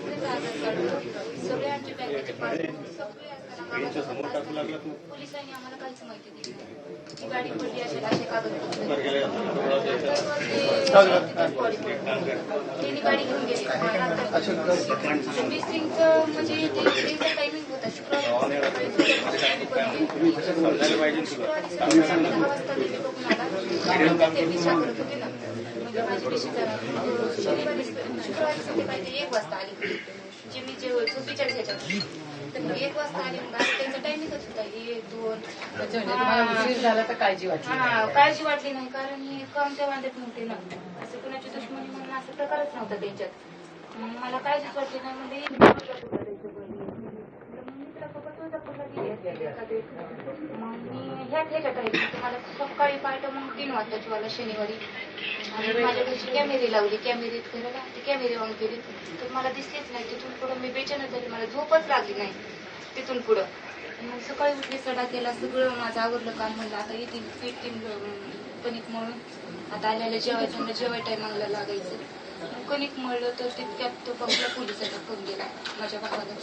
सासऱ्याचं आधार card सगळे आमचे बँकेचे पासबुक सगळे यांच्या समोर टाकू असताना लागला तू? पोलिसांनी आम्हाला काहीच माहिती दिली नाही. ती गाडी पडली असेल असे कागदपत्र वर गेले. त्यांनी गाडी घेऊन गेली. मिस्त्रींचं म्हणजे ते मिस्त्रींचा टायमिंग होता. शुक्रवारी एक वाजता आली जे मी जे चुकीच्या ह्याच्यात तर एक वाजता आली मग आज त्यांचा टायमिंगच होता एक दोन उशीर झाला तर काळजी वाटली काळजी वाटली नाही कारण हे काम त्या वांद्यात नव्हते ना असं कुणाची दुश्मनी म्हणून असं प्रकारच नव्हता त्यांच्यात मग मला काळजीच वाटली नाही म्हणजे तर मग मी बाबा तुळजापूरला मी ह्याच ह्याच्यात राहिली तुम्हाला सकाळी पहाटे मग तीन वाजताची मला शनिवारी. आणि माझ्या घरची कॅमेरे लावली कॅमेरेत घराला ते कॅमेरे ऑन केले. तर मला दिसलेच नाही तिथून पुढं मी बेचैनच झाली मला झोपच लागली नाही तिथून पुढं. मग सकाळी उठली सडा केला सगळं माझं आवडलं काम म्हणलं आता येतील पेटतील कणिक मळून. आता आल्याला जेवायचं म्हणलं जेवाय टायमाला लागायचं. कणिक मळलं तर तितक्यात तो बघला पोलिसाचा फोन गेला माझ्या भावाला